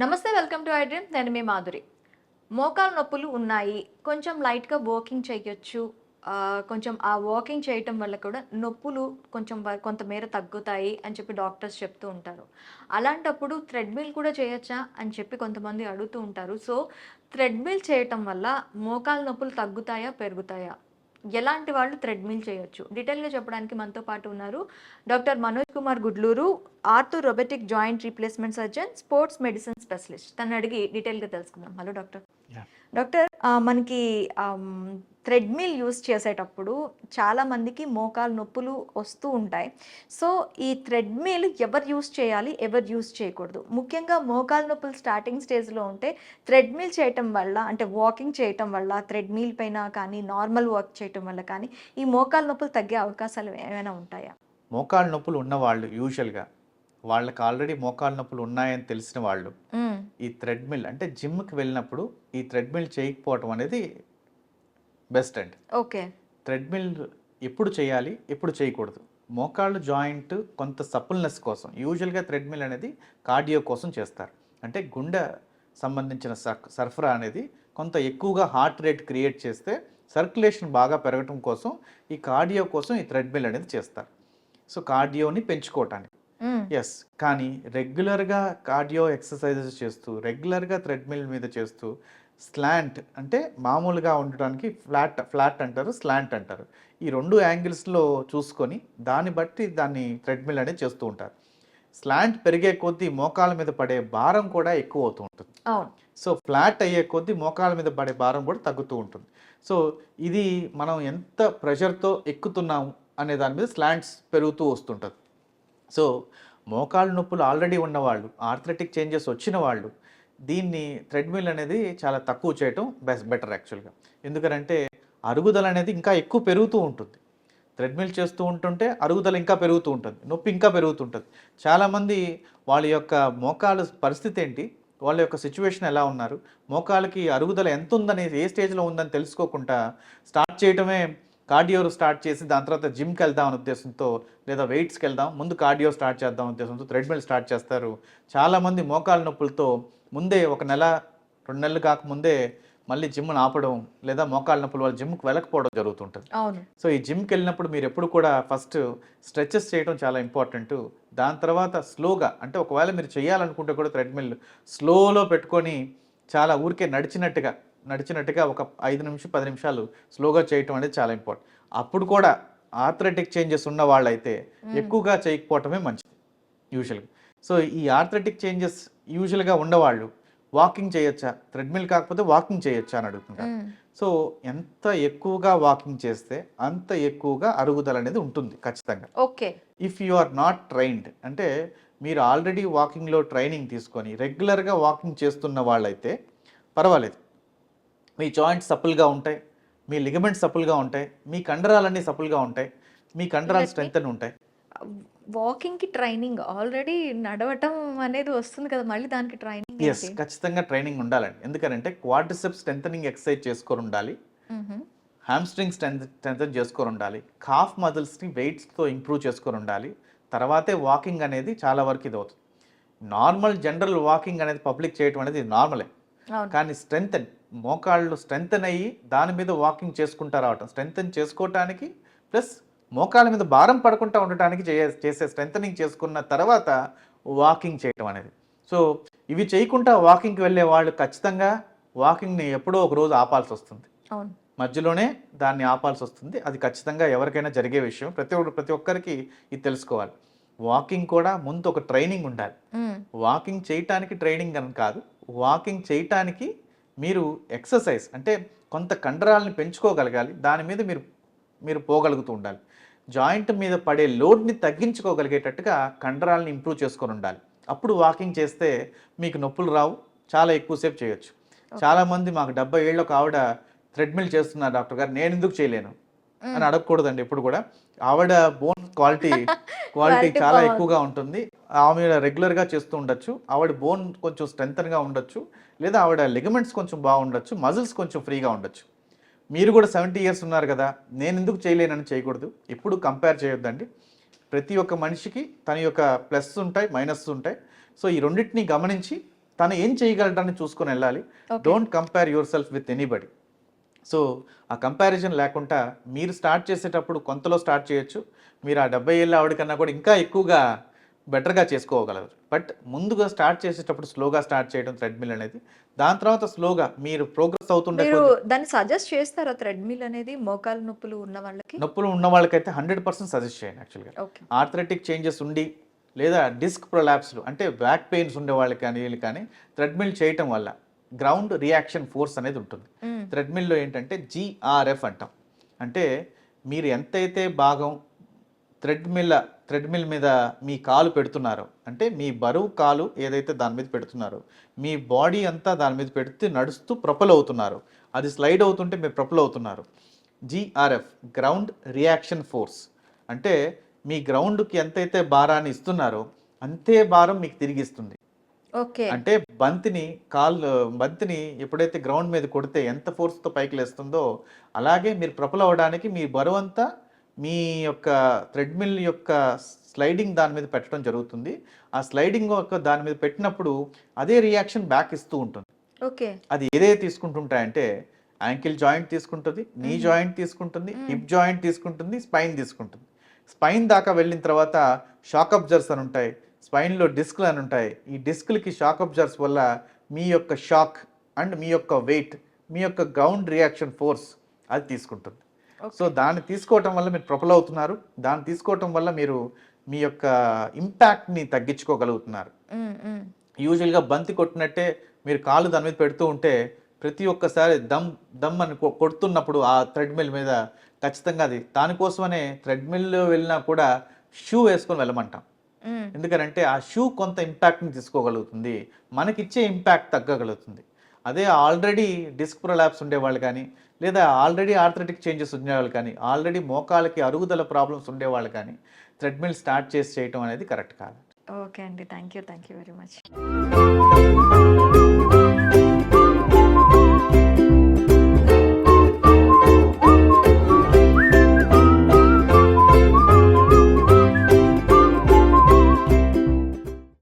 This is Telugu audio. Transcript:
నమస్తే వెల్కమ్ టు ఐ డ్రీమ్. నేను మీ మాధురి. మోకాలు నొప్పులు ఉన్నాయి. కొంచెం లైట్గా వాకింగ్ చేయొచ్చు. కొంచెం ఆ వాకింగ్ చేయటం వల్ల కూడా నొప్పులు కొంచెం వ- కొంతమేర తగ్గుతాయి అని చెప్పి డాక్టర్స్ చెప్తూ ఉంటారు. అలాంటప్పుడు థ్రెడ్మిల్ కూడా చేయొచ్చా అని చెప్పి కొంతమంది అడుగుతూ ఉంటారు. సో థ్రెడ్మిల్ చేయటం వల్ల మోకాలు నొప్పులు తగ్గుతాయా పెరుగుతాయా? ఎలాంటి వాళ్ళు థ్రెడ్మిల్ చేయొచ్చు? డీటెయిల్గా చెప్పడానికి మనతో పాటు ఉన్నారు doctor Manoj Kumar Gudluru ortho robotic joint replacement surgeon sports medicine specialist. తను అడిగి డీటెయిల్గా తెలుసుకుందాం. Hello doctor. డాక్టర్ మనకి థ్రెడ్మిల్ యూస్ చేసేటప్పుడు చాలామందికి మోకాలు నొప్పులు వస్తూ ఉంటాయి. సో ఈ థ్రెడ్మిల్ ఎవరు యూస్ చేయాలి ఎవరు యూస్ చేయకూడదు. ముఖ్యంగా మోకాలు నొప్పులు స్టార్టింగ్ స్టేజ్లో ఉంటే థ్రెడ్మిల్ చేయటం వల్ల అంటే వాకింగ్ చేయటం వల్ల థ్రెడ్మిల్ పైన కానీ నార్మల్ వాక్ చేయటం వల్ల కానీ ఈ మోకాలు నొప్పులు తగ్గే అవకాశాలు ఏమైనా ఉంటాయా? మోకాలు నొప్పులు ఉన్నవాళ్ళు యూజువల్గా వాళ్ళకి ఆల్రెడీ మోకాళ్ళ నొప్పులు ఉన్నాయని తెలిసిన వాళ్ళు ఈ థ్రెడ్మిల్ అంటే జిమ్కి వెళ్ళినప్పుడు ఈ థ్రెడ్మిల్ చేయకపోవటం అనేది బెస్ట్ అండి. ఓకే. థ్రెడ్మిల్ ఎప్పుడు చేయాలి ఎప్పుడు చేయకూడదు. మోకాళ్ళు జాయింట్ కొంత సపుల్నెస్ కోసం యూజువల్గా థ్రెడ్మిల్ అనేది కార్డియో కోసం చేస్తారు. అంటే గుండె సంబంధించిన సర్ సరఫరా అనేది కొంత ఎక్కువగా హార్ట్ రేట్ క్రియేట్ చేస్తే సర్క్యులేషన్ బాగా పెరగటం కోసం ఈ కార్డియో కోసం ఈ థ్రెడ్మిల్ అనేది చేస్తారు. సో కార్డియోని పెంచుకోవటానికి. ఎస్ కానీ రెగ్యులర్గా కార్డియో ఎక్సర్సైజెస్ చేస్తూ రెగ్యులర్గా థ్రెడ్మిల్ మీద చేస్తూ స్లాంట్ అంటే మామూలుగా ఉండటానికి ఫ్లాట్ ఫ్లాట్ అంటారు స్లాంట్ అంటారు. ఈ రెండు యాంగిల్స్లో చూసుకొని దాన్ని బట్టి దాన్ని థ్రెడ్మిల్ అనేది చేస్తూ ఉంటారు. స్లాంట్ పెరిగే కొద్దీ మోకాల మీద పడే భారం కూడా ఎక్కువ అవుతూ ఉంటుంది. సో ఫ్లాట్ అయ్యే కొద్దీ మోకాల మీద పడే భారం కూడా తగ్గుతూ ఉంటుంది. సో ఇది మనం ఎంత ప్రెషర్తో ఎక్కుతున్నాం అనే దాని మీద స్లాంట్స్ పెరుగుతూ వస్తుంటుంది. సో మోకాలు నొప్పులు ఆల్రెడీ ఉన్నవాళ్ళు ఆర్థ్రెటిక్ చేంజెస్ వచ్చిన వాళ్ళు దీన్ని థ్రెడ్మిల్ అనేది చాలా తక్కువ చేయటం బెస్ట్ బెటర్ యాక్చువల్గా. ఎందుకంటే అరుగుదల అనేది ఇంకా ఎక్కువ పెరుగుతూ ఉంటుంది. థ్రెడ్మిల్ చేస్తూ ఉంటుంటే అరుగుదల ఇంకా పెరుగుతూ ఉంటుంది నొప్పి ఇంకా పెరుగుతుంటుంది చాలామంది వాళ్ళ యొక్క మోకాలు పరిస్థితి ఏంటి? వాళ్ళ యొక్క సిచ్యువేషన్ ఎలా ఉన్నారు? మోకాలకి అరుగుదల ఎంత ఉందని ఏ స్టేజ్లో ఉందని తెలుసుకోకుండా స్టార్ట్ చేయటమే కార్డియో స్టార్ట్ చేసి దాని తర్వాత జిమ్కి వెళ్దాం అనే ఉద్దేశంతో లేదా వెయిట్స్కి వెళ్దాం ముందు కార్డియో స్టార్ట్ చేద్దాం ఉద్దేశంతో థ్రెడ్మిల్ స్టార్ట్ చేస్తారు. చాలామంది మోకాళ్ళ నొప్పులతో ముందే ఒక నెల రెండు నెలలు కాకముందే మళ్ళీ జిమ్ను ఆపడం లేదా మోకాళ్ళ నొప్పులు వాళ్ళు జిమ్కి వెళ్ళకపోవడం జరుగుతుంటుంది. అవును. సో ఈ జిమ్కి వెళ్ళినప్పుడు మీరు ఎప్పుడు కూడా ఫస్ట్ స్ట్రెచెస్ చేయడం చాలా ఇంపార్టెంట్. దాని తర్వాత స్లోగా అంటే ఒకవేళ మీరు చేయాలనుకుంటే కూడా థ్రెడ్మిల్ స్లోలో పెట్టుకొని చాలా ఊరికే నడిచినట్టుగా నడిచినట్టుగా ఒక ఐదు నిమిషం పది నిమిషాలు స్లోగా చేయటం అనేది చాలా ఇంపార్టెంట్. అప్పుడు కూడా ఆర్థ్రెటిక్ చేంజెస్ ఉన్న వాళ్ళైతే ఎక్కువగా చేయకపోవటమే మంచిది యూజువల్గా. సో ఈ ఆర్థ్రెటిక్ చేంజెస్ యూజువల్గా ఉన్నవాళ్ళు వాకింగ్ చేయొచ్చా? థ్రెడ్మిల్ కాకపోతే వాకింగ్ చేయొచ్చా అని అడుగుతుంటారు. సో ఎంత ఎక్కువగా వాకింగ్ చేస్తే అంత ఎక్కువగా అరుగుదల అనేది ఉంటుంది ఖచ్చితంగా. Okay. If you are not trained అంటే మీరు ఆల్రెడీ వాకింగ్లో ట్రైనింగ్ తీసుకొని రెగ్యులర్గా వాకింగ్ చేస్తున్న వాళ్ళైతే పర్వాలేదు. మీ జాయింట్స్ సప్పుల్గా ఉంటాయి మీ లిగమెంట్స్ సప్పుల్గా ఉంటాయి మీ కండరాలన్నీ సప్పుల్గా ఉంటాయి మీ కండరాలు Let me- స్ట్రెంగ్ ఉంటాయి. వాకింగ్కి ట్రైనింగ్ ఆల్రెడీ నడవటం అనేది వస్తుంది కదా మళ్ళీ దానికి ట్రైనింగ్ ఎస్ ఖచ్చితంగా ట్రైనింగ్ ఉండాలండి. ఎందుకంటే క్వాడ్రిసెప్ స్ట్రెంథనింగ్ ఎక్సర్సైజ్ చేసుకొని ఉండాలి. హ్యామ్స్ట్రింగ్ స్ట్రెంత్ స్ట్రెంథన్ చేసుకొని ఉండాలి. కాఫ్ మజిల్స్ని వెయిట్స్తో ఇంప్రూవ్ చేసుకొని ఉండాలి. తర్వాతే వాకింగ్ అనేది చాలా వరకు ఇది అవుతుంది. నార్మల్ జనరల్ వాకింగ్ అనేది పబ్లిక్ చేయటం అనేది నార్మలే కానీ స్ట్రెంగ్తన్ మోకాళ్ళు స్ట్రెంగ్తన్ అయ్యి దాని మీద వాకింగ్ చేసుకుంటా రావటం స్ట్రెంగ్తన్ చేసుకోవటానికి ప్లస్ మోకాళ్ళ మీద భారం పడకుండా ఉండటానికి చేయ చేసే స్ట్రెంథనింగ్ చేసుకున్న తర్వాత వాకింగ్ చేయటం అనేది. సో ఇవి చేయకుండా వాకింగ్కి వెళ్ళే వాళ్ళు ఖచ్చితంగా వాకింగ్ని ఎప్పుడో ఒక రోజు ఆపాల్సి వస్తుంది. మధ్యలోనే దాన్ని ఆపాల్సి వస్తుంది. అది ఖచ్చితంగా ఎవరికైనా జరిగే విషయం. ప్రతి ఒక్కరు ప్రతి ఒక్కరికి ఇది తెలుసుకోవాలి. వాకింగ్ కూడా ముందు ఒక ట్రైనింగ్ ఉండాలి. వాకింగ్ చేయటానికి ట్రైనింగ్ అని కాదు. వాకింగ్ చేయటానికి మీరు ఎక్సర్సైజ్ అంటే కొంత కండరాలని పెంచుకోగలగాలి దాని మీద మీరు మీరు పోగలుగుతూ ఉండాలి. జాయింట్ మీద పడే లోడ్ని తగ్గించుకోగలిగేటట్టుగా కండరాలని ఇంప్రూవ్ చేసుకొని ఉండాలి. అప్పుడు వాకింగ్ చేస్తే మీకు నొప్పులు రావు చాలా ఎక్కువసేపు చేయొచ్చు. చాలామంది మాకు డెబ్బై ఏళ్ళ ఒక ఆవిడ థ్రెడ్మిల్ చేస్తున్నారు డాక్టర్ గారు నేను ఎందుకు చేయలేను? అని అడగకూడదండి ఎప్పుడు కూడా. ఆవిడ బోన్ క్వాలిటీ క్వాలిటీ చాలా. ఎక్కువగా ఉంటుంది. ఆమె రెగ్యులర్గా చేస్తూ ఉండొచ్చు. ఆవిడ బోన్ కొంచెం స్ట్రెంగ్తన్గా ఉండొచ్చు. లేదా ఆవిడ లిగమెంట్స్ కొంచెం బాగుండొచ్చు. మజిల్స్ కొంచెం ఫ్రీగా ఉండొచ్చు. మీరు కూడా సెవెంటీ ఇయర్స్ ఉన్నారు కదా నేను ఎందుకు చేయలేనని చేయకూడదు. ఎప్పుడు కంపేర్ చేయొద్దండి. ప్రతి ఒక్క మనిషికి తన యొక్క ప్లస్ ఉంటాయి మైనస్ ఉంటాయి. సో ఈ రెండింటిని గమనించి తను ఏం చేయగలడని చూసుకొని వెళ్ళాలి. Don't compare yourself with anybody so ఆ కంపారిజన్ లేకుండా మీరు స్టార్ట్ చేసేటప్పుడు కొంతలో స్టార్ట్ చేయొచ్చు. మీరు ఆ డెబ్బై ఏళ్ళ ఆవిడ కన్నా కూడా ఇంకా ఎక్కువగా బెటర్గా చేసుకోగలరు. బట్ ముందుగా స్టార్ట్ చేసేటప్పుడు స్లోగా స్టార్ట్ చేయడం థ్రెడ్మిల్ అనేది దాని తర్వాత స్లోగా మీరు ప్రోగ్రెస్ అవుతుండే దాన్ని సజెస్ట్ చేస్తారా థ్రెడ్మిల్ అనేది? మోకాలు నొప్పులు ఉన్న వాళ్ళకి? నొప్పులు ఉన్న వాళ్ళకైతే హండ్రెడ్ పర్సెంట్ సజెస్ట్ చేయండి యాక్చువల్గా ఆర్థరెటిక్ చేంజెస్ ఉండి లేదా డిస్క్ ప్రొలాప్స్లు అంటే బ్యాక్ పెయిన్స్ ఉండే వాళ్ళకి కానీ వీళ్ళు కానీ థ్రెడ్మిల్ చేయటం వల్ల గ్రౌండ్ రియాక్షన్ ఫోర్స్ అనేది ఉంటుంది. థ్రెడ్మిల్లో ఏంటంటే జిఆర్ఎఫ్ అంటాం. అంటే మీరు ఎంతైతే భాగం థ్రెడ్మిల్ థ్రెడ్మిల్ మీద మీ కాలు పెడుతున్నారో అంటే మీ బరువు కాలు ఏదైతే దాని మీద పెడుతున్నారో మీ బాడీ అంతా దాని మీద పెడితే నడుస్తూ ప్రొపల్ అవుతున్నారు. అది స్లైడ్ అవుతుంటే మీరు ప్రొపల్ అవుతున్నారు. GRF ground reaction force. అంటే మీ గ్రౌండ్కి ఎంతైతే భారాన్ని ఇస్తున్నారో అంతే భారం మీకు తిరిగి ఇస్తుంది. ఓకే అంటే బంతిని కాళ్ళు బంతిని ఎప్పుడైతే గ్రౌండ్ మీద కొడితే ఎంత ఫోర్స్తో పైకి లేస్తుందో అలాగే మీరు ప్రపల్ అవ్వడానికి మీ బరువు అంతా మీ యొక్క థ్రెడ్మిల్ యొక్క స్లైడింగ్ దాని మీద పెట్టడం జరుగుతుంది. ఆ స్లైడింగ్ యొక్క దాని మీద పెట్టినప్పుడు అదే రియాక్షన్ బ్యాక్ ఇస్తూ ఉంటుంది. ఓకే. అది ఏదైతే తీసుకుంటుంటాయంటే యాంకిల్ జాయింట్ తీసుకుంటుంది నీ జాయింట్ తీసుకుంటుంది హిప్ జాయింట్ తీసుకుంటుంది స్పైన్ తీసుకుంటుంది. స్పైన్ దాకా వెళ్ళిన తర్వాత షాక్ అబ్జర్స్ అని ఉంటాయి. స్పైన్లో డిస్క్లు అని ఉంటాయి. ఈ డిస్క్లకి షాక్ అబ్జర్స్ వల్ల మీ యొక్క షాక్ అండ్ మీ యొక్క వెయిట్ మీ యొక్క గ్రౌండ్ రియాక్షన్ ఫోర్స్ అది తీసుకుంటుంది. సో దాన్ని తీసుకోవటం వల్ల మీరు ప్రొపల్ అవుతున్నారు. దాన్ని తీసుకోవటం వల్ల మీరు మీ యొక్క ఇంపాక్ట్ని తగ్గించుకోగలుగుతున్నారు. యూజువల్గా బంతి కొట్టినట్టే మీరు కాలు దాని మీద పెడుతూ ఉంటే ప్రతి ఒక్కసారి దమ్ దమ్ అని కొడుతున్నప్పుడు ఆ థ్రెడ్మిల్ మీద ఖచ్చితంగా అది. దానికోసమనే థ్రెడ్మిల్లో వెళ్ళినా కూడా షూ వేసుకొని వెళ్ళమంటాం. మ్మ్. ఎందుకంటే ఆ షూ కొంత ఇంపాక్ట్ని తీసుకోగలుగుతుంది. మనకిచ్చే ఇంపాక్ట్ తగ్గగలుగుతుంది. అదే ఆల్రెడీ డిస్క్ ప్రొలాప్స్ ఉండేవాళ్ళు కానీ లేదా ఆల్రెడీ ఆర్థరెటిక్ చేంజెస్ ఉండేవాళ్ళు కానీ ఆల్రెడీ మోకాలకి అరుగుదల ప్రాబ్లమ్స్ ఉండేవాళ్ళు కానీ థ్రెడ్మిల్ స్టార్ట్ చేసి చేయటం అనేది కరెక్ట్ కాదు. ఓకే అండి. Thank you thank you very much.